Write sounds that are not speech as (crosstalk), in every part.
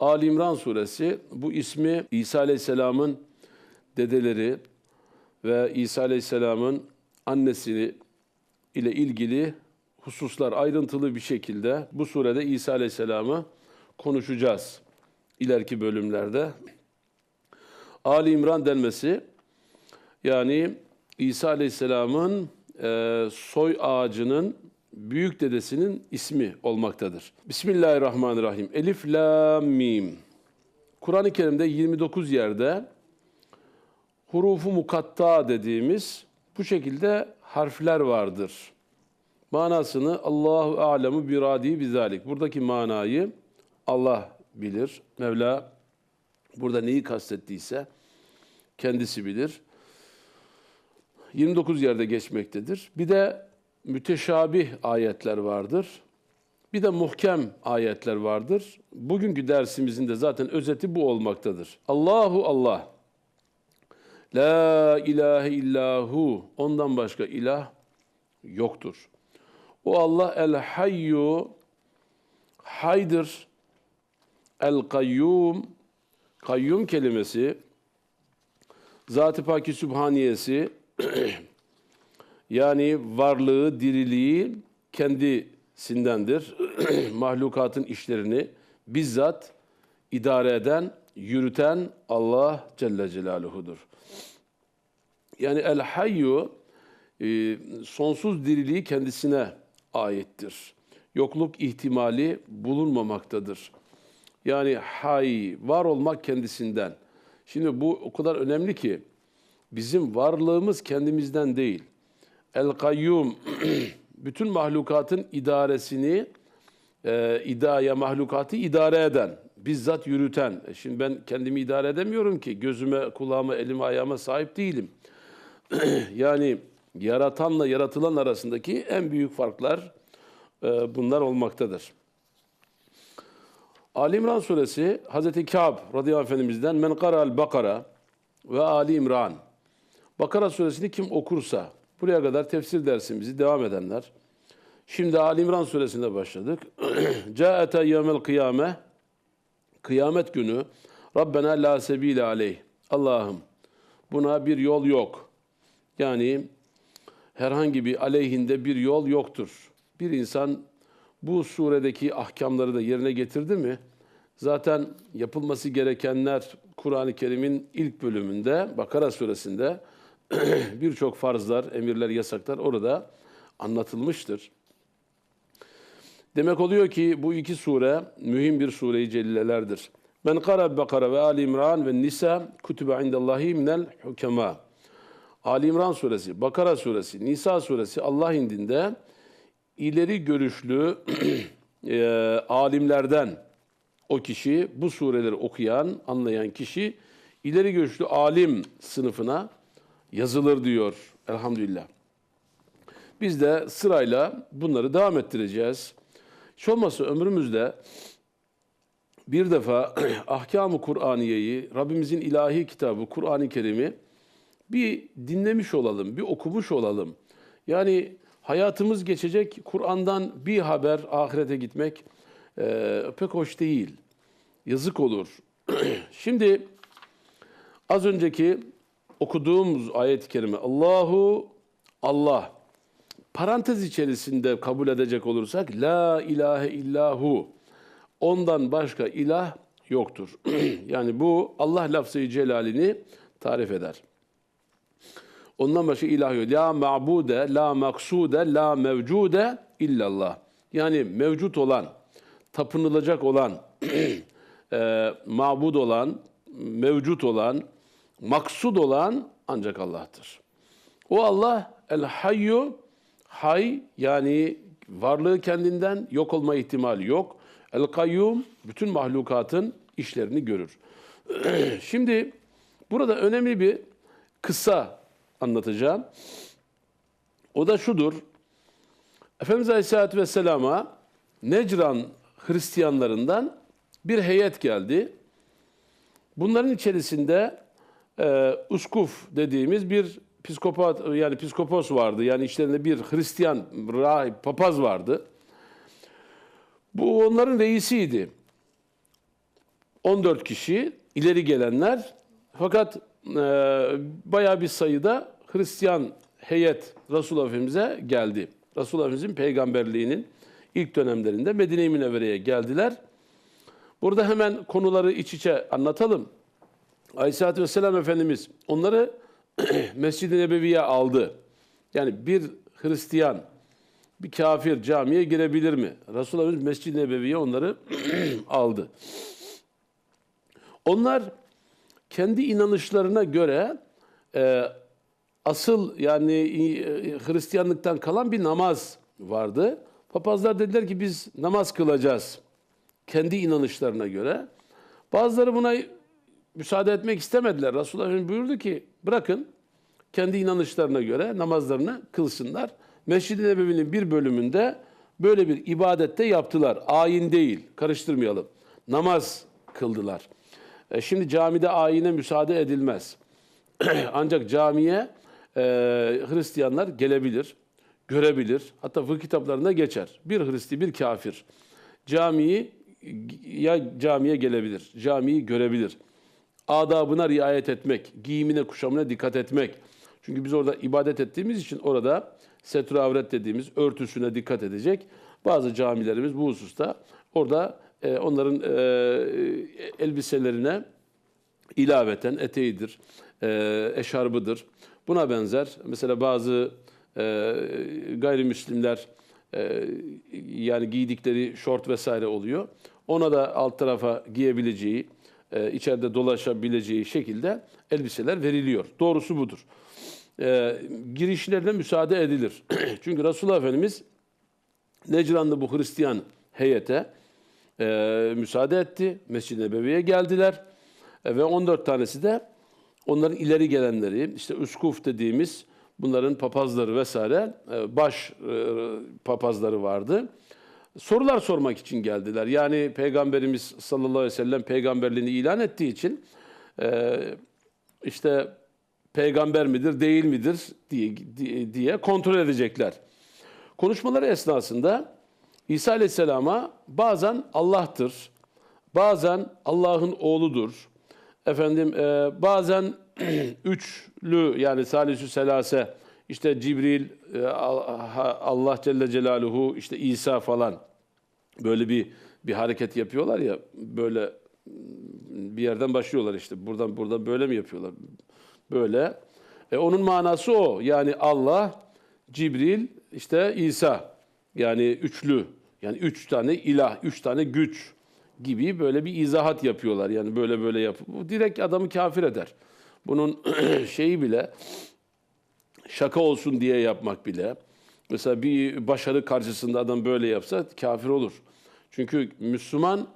Ali İmran suresi bu ismi İsa Aleyhisselam'ın dedeleri ve İsa Aleyhisselam'ın annesi ile ilgili hususlar ayrıntılı bir şekilde bu surede İsa Aleyhisselam'ı konuşacağız ileriki bölümlerde. Ali İmran denmesi yani İsa Aleyhisselam'ın e, soy ağacının büyük dedesinin ismi olmaktadır. Bismillahirrahmanirrahim. Elif, la, mim. Kur'an-ı Kerim'de 29 yerde hurufu mukatta dediğimiz bu şekilde harfler vardır. Manasını Allahu alemu biradi bizalik. Buradaki manayı Allah bilir. Mevla burada neyi kastettiyse kendisi bilir. 29 yerde geçmektedir. Bir de müteşabih ayetler vardır. Bir de muhkem ayetler vardır. Bugünkü dersimizin de zaten özeti bu olmaktadır. Allahu Allah. La ilahe illahu. Ondan başka ilah yoktur. O Allah el hayyu haydır. El kayyum kayyum kelimesi Zat-ı Paki Sübhaniyesi (clears throat) yani varlığı, diriliği kendisindendir. (clears throat) Mahlukatın işlerini bizzat idare eden, yürüten Allah Celle Celaluhu'dur. Yani El Hayyu e, sonsuz diriliği kendisine aittir. Yokluk ihtimali bulunmamaktadır. Yani hay, var olmak kendisinden. Şimdi bu o kadar önemli ki bizim varlığımız kendimizden değil. El kayyum (clears throat) bütün mahlukatın idaresini e, idaya mahlukatı idare eden, bizzat yürüten. E Şimdi ben kendimi idare edemiyorum ki gözüme, kulağıma, elime, ayağıma sahip değilim. (clears throat) yani yaratanla yaratılan arasındaki en büyük farklar e, bunlar olmaktadır. Ali İmran suresi Hazreti Kâb radıyallahu efendimizden men qara'al bakara ve Ali İmran. Bakara suresini kim okursa buraya kadar tefsir dersimizi devam edenler. Şimdi Ali İmran suresinde başladık. (clears throat) Câete yevmel kıyame kıyamet günü Rabbena la sebile aleyh. Allah'ım buna bir yol yok. Yani herhangi bir aleyhinde bir yol yoktur. Bir insan bu suredeki ahkamları da yerine getirdi mi? Zaten yapılması gerekenler Kur'an-ı Kerim'in ilk bölümünde, Bakara suresinde (clears throat) birçok farzlar, emirler, yasaklar orada anlatılmıştır. Demek oluyor ki bu iki sure mühim bir sure-i celilelerdir. Men kara Bakara ve Ali İmran ve Nisa kutube indallahi minel hukema. Ali İmran suresi, Bakara suresi, Nisa suresi Allah indinde ileri görüşlü (clears throat) e, alimlerden o kişi bu sureleri okuyan, anlayan kişi ileri görüşlü alim sınıfına yazılır diyor elhamdülillah. Biz de sırayla bunları devam ettireceğiz. Hiç olmazsa ömrümüzde bir defa (clears throat) ahkamı Kur'aniyeyi, Rabbimizin ilahi kitabı Kur'an-ı Kerim'i bir dinlemiş olalım, bir okumuş olalım. Yani hayatımız geçecek, Kur'an'dan bir haber ahirete gitmek e, pek hoş değil. Yazık olur. (clears throat) Şimdi az önceki okuduğumuz ayet-i kerime Allahu Allah parantez içerisinde kabul edecek olursak la ilahe illahu ondan başka ilah yoktur. (clears throat) yani bu Allah lafzı celalini tarif eder. Ondan başka ilah yok. La ma'bude, la maksude, la mevcude illallah. Yani mevcut olan, tapınılacak olan, (clears throat) e, mabud olan, mevcut olan, maksud olan ancak Allah'tır. O Allah el hayyu, hay yani varlığı kendinden yok olma ihtimali yok. El kayyum bütün mahlukatın işlerini görür. (clears throat) Şimdi burada önemli bir kısa anlatacağım. O da şudur. Efendimiz Aleyhisselatü Vesselam'a Necran Hristiyanlarından bir heyet geldi. Bunların içerisinde e, uskuf dediğimiz bir psikopat yani psikopos vardı. Yani içlerinde bir Hristiyan rahip, papaz vardı. Bu onların reisiydi. 14 kişi ileri gelenler fakat e, bayağı bir sayıda Hristiyan heyet Resulullah Efendimiz'e geldi. Resulullah Efendimiz'in peygamberliğinin ilk dönemlerinde Medine-i Münevvere'ye geldiler. Burada hemen konuları iç içe anlatalım. Aleyhisselatü Vesselam Efendimiz onları (clears throat) Mescid-i Nebevi'ye aldı. Yani bir Hristiyan, bir kafir camiye girebilir mi? Resulullah Mescid-i Nebevi'ye onları (clears throat) aldı. Onlar kendi inanışlarına göre e, asıl yani e, Hristiyanlıktan kalan bir namaz vardı. Papazlar dediler ki biz namaz kılacağız kendi inanışlarına göre. Bazıları buna müsaade etmek istemediler. Resulullah Efendimiz buyurdu ki bırakın kendi inanışlarına göre namazlarını kılsınlar. Mescid-i Nebevi'nin bir bölümünde böyle bir ibadette yaptılar. Ayin değil, karıştırmayalım. Namaz kıldılar. E, şimdi camide ayine müsaade edilmez. (clears throat) Ancak camiye e, Hristiyanlar gelebilir, görebilir. Hatta fıkıh kitaplarında geçer. Bir Hristi, bir kafir camiyi ya camiye gelebilir, camiyi görebilir. Adabına riayet etmek, giyimine, kuşamına dikkat etmek. Çünkü biz orada ibadet ettiğimiz için orada setr avret dediğimiz örtüsüne dikkat edecek. Bazı camilerimiz bu hususta orada e, onların e, elbiselerine ilaveten eteğidir, e, eşarbıdır. Buna benzer mesela bazı e, gayrimüslimler e, yani giydikleri şort vesaire oluyor. Ona da alt tarafa giyebileceği, e, içeride dolaşabileceği şekilde elbiseler veriliyor. Doğrusu budur. E, girişlerine müsaade edilir. (clears throat) Çünkü Resulullah Efendimiz Necran'da bu Hristiyan heyete e, müsaade etti. Mescid-i Nebevi'ye geldiler. E, ve 14 tanesi de onların ileri gelenleri, işte üskuf dediğimiz bunların papazları vesaire, e, baş e, papazları vardı. Sorular sormak için geldiler. Yani Peygamberimiz sallallahu aleyhi ve sellem peygamberliğini ilan ettiği için e, işte peygamber midir, değil midir diye, diye kontrol edecekler. Konuşmaları esnasında İsa Aleyhisselam'a bazen Allah'tır, bazen Allah'ın oğludur, efendim e, bazen (clears throat) üçlü yani salisü selase, işte Cibril, e, Allah Celle Celaluhu, işte İsa falan böyle bir bir hareket yapıyorlar ya böyle bir yerden başlıyorlar işte buradan buradan böyle mi yapıyorlar? Böyle. E, onun manası o. Yani Allah, Cibril, işte İsa. Yani üçlü. Yani üç tane ilah, üç tane güç gibi böyle bir izahat yapıyorlar. Yani böyle böyle yapıp bu direkt adamı kafir eder. Bunun (clears throat) şeyi bile şaka olsun diye yapmak bile. Mesela bir başarı karşısında adam böyle yapsa kafir olur. Çünkü Müslüman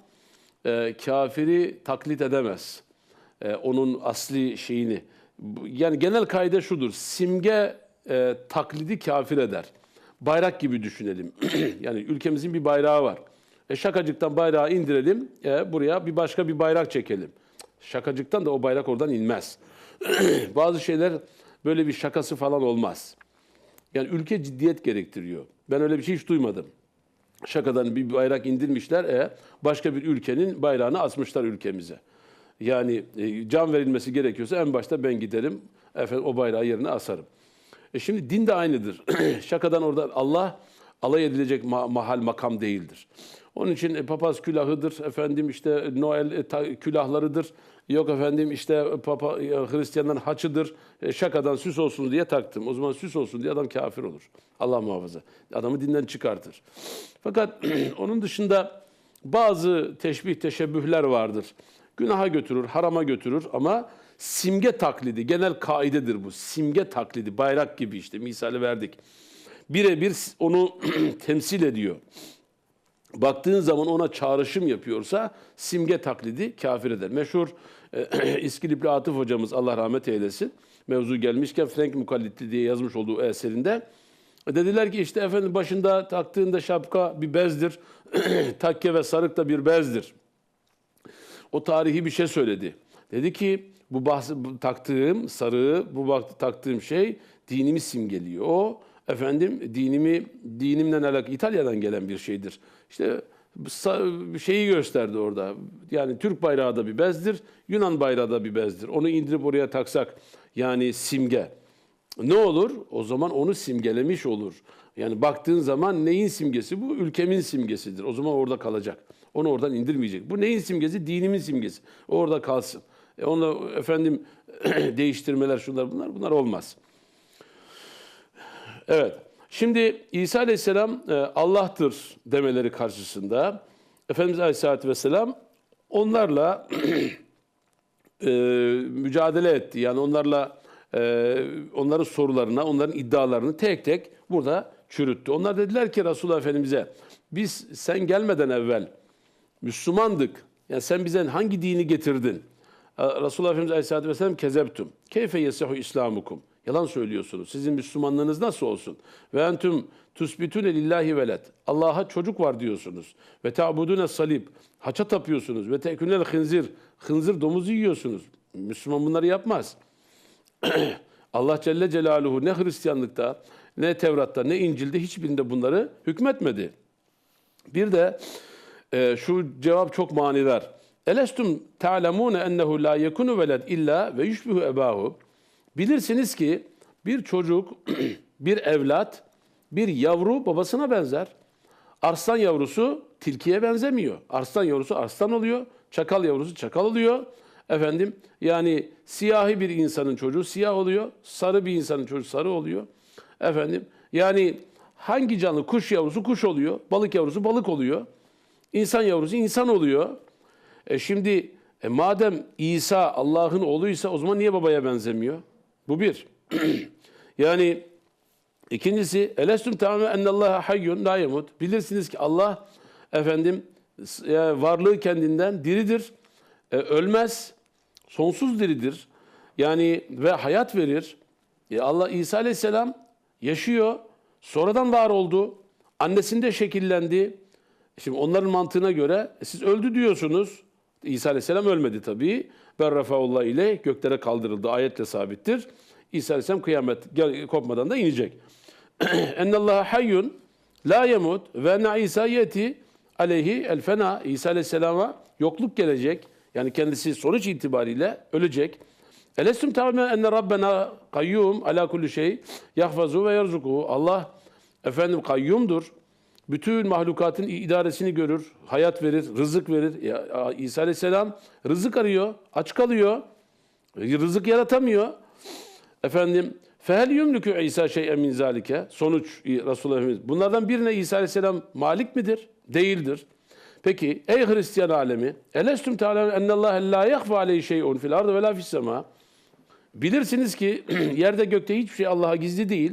e, kafiri taklit edemez. E, onun asli şeyini. Yani genel kaide şudur. Simge e, taklidi kafir eder. Bayrak gibi düşünelim. (clears throat) yani ülkemizin bir bayrağı var. E, şakacıktan bayrağı indirelim. E, buraya bir başka bir bayrak çekelim. Şakacıktan da o bayrak oradan inmez. (clears throat) Bazı şeyler böyle bir şakası falan olmaz. Yani ülke ciddiyet gerektiriyor. Ben öyle bir şey hiç duymadım. Şakadan bir bayrak indirmişler, e, başka bir ülkenin bayrağını asmışlar ülkemize. Yani e, can verilmesi gerekiyorsa en başta ben giderim, efendim o bayrağı yerine asarım. E şimdi din de aynıdır. (clears throat) Şakadan orada Allah alay edilecek ma mahal makam değildir. Onun için e, papaz külahıdır, efendim işte Noel e, külahlarıdır. Yok efendim işte papa e, Hristiyanların haçıdır. E, şakadan süs olsun diye taktım. O zaman süs olsun diye adam kafir olur. Allah muhafaza. Adamı dinden çıkartır. Fakat (clears throat) onun dışında bazı teşbih teşebbühler vardır. Günaha götürür, harama götürür ama simge taklidi genel kaidedir bu. Simge taklidi bayrak gibi işte misali verdik. Birebir onu (clears throat) temsil ediyor baktığın zaman ona çağrışım yapıyorsa simge taklidi kafir eder. Meşhur e, (clears throat) İskilipli Atıf hocamız Allah rahmet eylesin. Mevzu gelmişken Frank Mukallitli diye yazmış olduğu eserinde dediler ki işte efendim başında taktığında şapka bir bezdir. (clears throat) Takke ve sarık da bir bezdir. O tarihi bir şey söyledi. Dedi ki bu, bahs- bu taktığım sarığı, bu bak- taktığım şey dinimi simgeliyor. O efendim dinimi dinimle alakalı İtalya'dan gelen bir şeydir. İşte şeyi gösterdi orada. Yani Türk bayrağı da bir bezdir, Yunan bayrağı da bir bezdir. Onu indirip oraya taksak yani simge. Ne olur? O zaman onu simgelemiş olur. Yani baktığın zaman neyin simgesi bu? Ülkemin simgesidir. O zaman orada kalacak. Onu oradan indirmeyecek. Bu neyin simgesi? Dinimin simgesi. O orada kalsın. E onu efendim (clears throat) değiştirmeler şunlar bunlar bunlar olmaz. Evet. Şimdi İsa Aleyhisselam e, Allah'tır demeleri karşısında Efendimiz Aleyhisselatü Vesselam onlarla (clears throat) e, mücadele etti. Yani onlarla e, onların sorularına, onların iddialarını tek tek burada çürüttü. Onlar dediler ki Resulullah Efendimiz'e biz sen gelmeden evvel Müslümandık. Yani sen bize hangi dini getirdin? E, Resulullah Efendimiz Aleyhisselatü Vesselam kezeptum. Keyfe yesehu islamukum. Yalan söylüyorsunuz. Sizin Müslümanlığınız nasıl olsun? Ve entüm tusbitune lillahi veled. Allah'a çocuk var diyorsunuz. Ve ta'budune salib. Haça tapıyorsunuz. Ve tekunel hınzir. Hınzır domuzu yiyorsunuz. Müslüman bunları yapmaz. (clears throat) Allah Celle Celaluhu ne Hristiyanlıkta, ne Tevrat'ta, ne İncil'de hiçbirinde bunları hükmetmedi. Bir de e, şu cevap çok manidar. Elestum ta'lemune ennehu la yekunu veled illa ve yushbihu ebahu. Bilirsiniz ki bir çocuk, (clears throat) bir evlat, bir yavru babasına benzer. Arslan yavrusu tilkiye benzemiyor. Arslan yavrusu arslan oluyor. Çakal yavrusu çakal oluyor. Efendim yani siyahi bir insanın çocuğu siyah oluyor. Sarı bir insanın çocuğu sarı oluyor. Efendim yani hangi canlı kuş yavrusu kuş oluyor. Balık yavrusu balık oluyor. İnsan yavrusu insan oluyor. E şimdi e madem İsa Allah'ın oğluysa o zaman niye babaya benzemiyor? Bu bir. (clears throat) yani ikincisi elestüm tamamen ennallaha hayyun la yemut. Bilirsiniz ki Allah efendim e, varlığı kendinden diridir. E, ölmez. Sonsuz diridir. Yani ve hayat verir. E, Allah İsa Aleyhisselam yaşıyor. Sonradan var oldu. Annesinde şekillendi. Şimdi onların mantığına göre e, siz öldü diyorsunuz. İsa Aleyhisselam ölmedi tabii. Ben Rafaullah ile göklere kaldırıldı. Ayetle sabittir. İsa Aleyhisselam kıyamet gel- kopmadan da inecek. (clears throat) Ennallaha hayyun la yemut ve enne İsa yeti aleyhi el fena. İsa Aleyhisselam'a yokluk gelecek. Yani kendisi sonuç itibariyle ölecek. Elestüm tamamen enne rabbena kayyum ala kulli şey yahfazu ve yerzuku. Allah efendim kayyumdur. Bütün mahlukatın idaresini görür, hayat verir, rızık verir. İsa Aleyhisselam rızık arıyor, aç kalıyor. Rızık yaratamıyor. Efendim fehel yumlükü İsa şey'en min zalike. Sonuç Resulullah Efendimiz. Bunlardan birine İsa Aleyhisselam malik midir? Değildir. Peki ey Hristiyan alemi elestüm teala ennallâhe la yahfa aleyhi şey'un fil ardı ve la fis sema. Bilirsiniz ki (clears throat) yerde gökte hiçbir şey Allah'a gizli değil.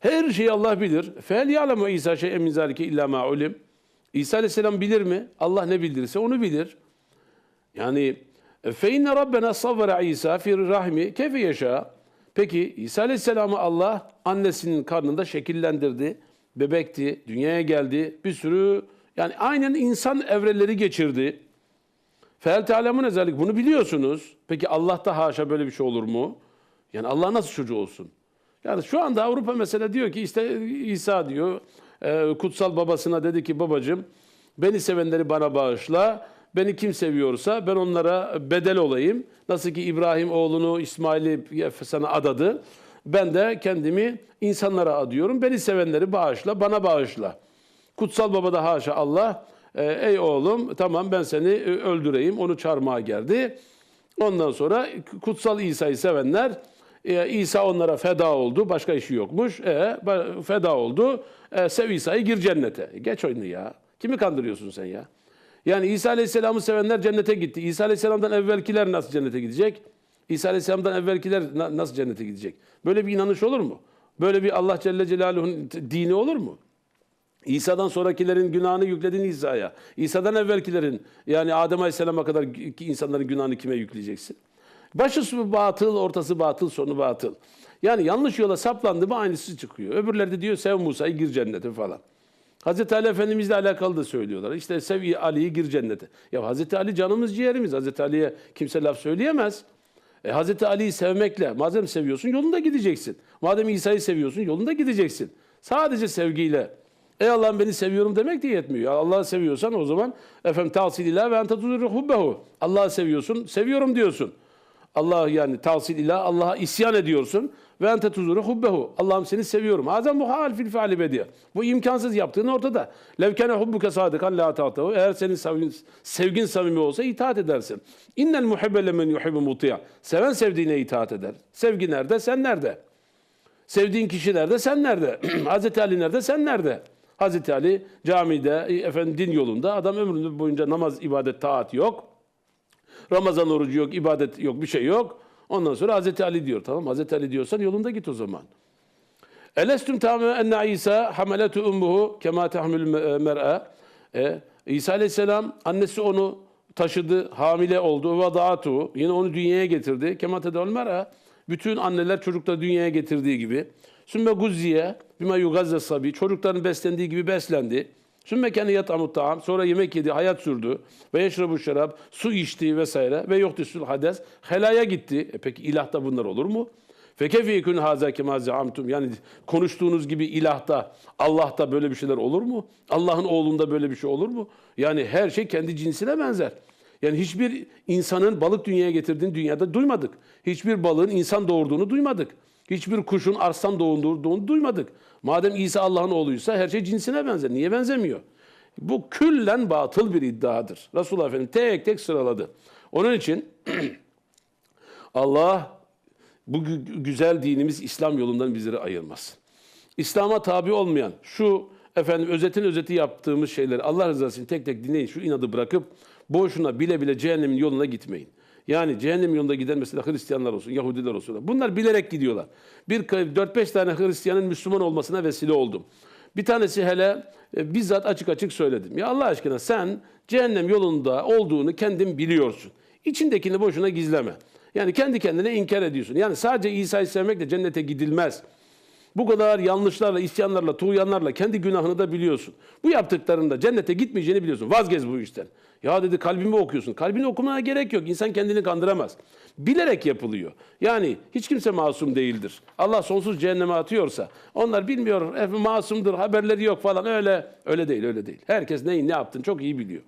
Her şeyi Allah bilir. Fel ya'lemu İsa şey'en min zalike illa ma ulim. İsa Aleyhisselam bilir mi? Allah ne bildirirse onu bilir. Yani fe inne rabbena savvara İsa fi rahmi keyfe yaşa. Peki İsa Aleyhisselam'ı Allah annesinin karnında şekillendirdi. Bebekti, dünyaya geldi. Bir sürü yani aynen insan evreleri geçirdi. Fel te'alemun ezelik. Bunu biliyorsunuz. Peki Allah'ta haşa böyle bir şey olur mu? Yani Allah nasıl çocuğu olsun? Yani şu anda Avrupa mesela diyor ki işte İsa diyor e, kutsal babasına dedi ki babacığım beni sevenleri bana bağışla. Beni kim seviyorsa ben onlara bedel olayım. Nasıl ki İbrahim oğlunu İsmail'i sana adadı. Ben de kendimi insanlara adıyorum. Beni sevenleri bağışla, bana bağışla. Kutsal baba da haşa Allah. e, ey oğlum tamam ben seni e, öldüreyim. Onu çarmıha gerdi. Ondan sonra kutsal İsa'yı sevenler e, İsa onlara feda oldu. Başka işi yokmuş. E, feda oldu. E, sev İsa'yı gir cennete. Geç oyunu ya. Kimi kandırıyorsun sen ya? Yani İsa Aleyhisselam'ı sevenler cennete gitti. İsa Aleyhisselam'dan evvelkiler nasıl cennete gidecek? İsa Aleyhisselam'dan evvelkiler na- nasıl cennete gidecek? Böyle bir inanış olur mu? Böyle bir Allah Celle Celaluhu'nun dini olur mu? İsa'dan sonrakilerin günahını yükledin İsa'ya. İsa'dan evvelkilerin yani Adem Aleyhisselam'a kadar insanların günahını kime yükleyeceksin? Başı batıl, ortası batıl, sonu batıl. Yani yanlış yola saplandı mı aynısı çıkıyor. Öbürleri de diyor sev Musa'yı gir cennete falan. Hazreti Ali Efendimizle alakalı da söylüyorlar. İşte sev Ali'yi gir cennete. Ya Hazreti Ali canımız ciğerimiz. Hazreti Ali'ye kimse laf söyleyemez. E, Hazreti Ali'yi sevmekle madem seviyorsun yolunda gideceksin. Madem İsa'yı seviyorsun yolunda gideceksin. Sadece sevgiyle Ey Allah'ım beni seviyorum demek de yetmiyor. Allah'ı seviyorsan o zaman efendim tavsil ilah ve ente hubbehu. Allah'ı seviyorsun, seviyorum diyorsun. Allah yani tavsil ilah, Allah'a isyan ediyorsun. Ve ente tuzuru hubbehu. Allah'ım seni seviyorum. Azam muhal fil feali bediye. Bu imkansız yaptığın ortada. Levkene hubbuke sadıkan la ta'tahu. Eğer senin sevgin, sevgin samimi olsa itaat edersin. İnnel muhibbe lemen yuhibbu mutiya. Seven sevdiğine itaat eder. Sevgi nerede? Sen nerede? Sevdiğin kişi nerede? Sen nerede? (clears throat) Hazreti Ali nerede? Sen nerede? Hazreti Ali camide, e, efendim din yolunda. Adam ömründe boyunca namaz, ibadet, taat yok. Ramazan orucu yok, ibadet yok, bir şey yok. Ondan sonra Hazreti Ali diyor. Tamam Hazreti Ali diyorsan yolunda git o zaman. Elestüm tamam enne İsa hameletu ummuhu kema tahmilü mer'a. E, İsa Aleyhisselam annesi onu taşıdı, hamile oldu. Ve dağatu yine onu dünyaya getirdi. Kema tedavül mer'a. Bütün anneler çocukları dünyaya getirdiği gibi. Sümme guzziye bima yugazze sabi. Çocukların beslendiği gibi beslendi. Sümme kendi yat'amut ta'am. Sonra yemek yedi, hayat sürdü. Ve yeşrebu şarap. Su içti vesaire. Ve yoktisül hades. Helaya gitti. E peki ilahta bunlar olur mu? Fekefi yekun haza kema zaamtum. Yani konuştuğunuz gibi ilahta, Allah'ta böyle bir şeyler olur mu? Allah'ın oğlunda böyle bir şey olur mu? Yani her şey kendi cinsine benzer. Yani hiçbir insanın balık dünyaya getirdiğini dünyada duymadık. Hiçbir balığın insan doğurduğunu duymadık. Hiçbir kuşun arslan doğurduğunu duymadık. Madem İsa Allah'ın oğluysa her şey cinsine benzer. Niye benzemiyor? Bu küllen batıl bir iddiadır. Resulullah Efendimiz tek tek sıraladı. Onun için (clears throat) Allah bu gü- güzel dinimiz İslam yolundan bizleri ayırmaz. İslam'a tabi olmayan şu efendim özetin özeti yaptığımız şeyleri Allah rızası için tek tek dinleyin. Şu inadı bırakıp boşuna bile bile cehennemin yoluna gitmeyin. Yani cehennem yolunda giden mesela Hristiyanlar olsun, Yahudiler olsun. Bunlar bilerek gidiyorlar. Bir 4-5 tane Hristiyanın Müslüman olmasına vesile oldum. Bir tanesi hele e, bizzat açık açık söyledim. Ya Allah aşkına sen cehennem yolunda olduğunu kendin biliyorsun. İçindekini boşuna gizleme. Yani kendi kendine inkar ediyorsun. Yani sadece İsa'yı sevmekle cennete gidilmez. Bu kadar yanlışlarla, isyanlarla, tuğyanlarla kendi günahını da biliyorsun. Bu yaptıklarında cennete gitmeyeceğini biliyorsun. Vazgeç bu işten. Ya dedi kalbimi okuyorsun. Kalbini okumana gerek yok. İnsan kendini kandıramaz. Bilerek yapılıyor. Yani hiç kimse masum değildir. Allah sonsuz cehenneme atıyorsa onlar bilmiyor, masumdur, haberleri yok falan öyle. Öyle değil, öyle değil. Herkes neyin ne yaptığını çok iyi biliyor.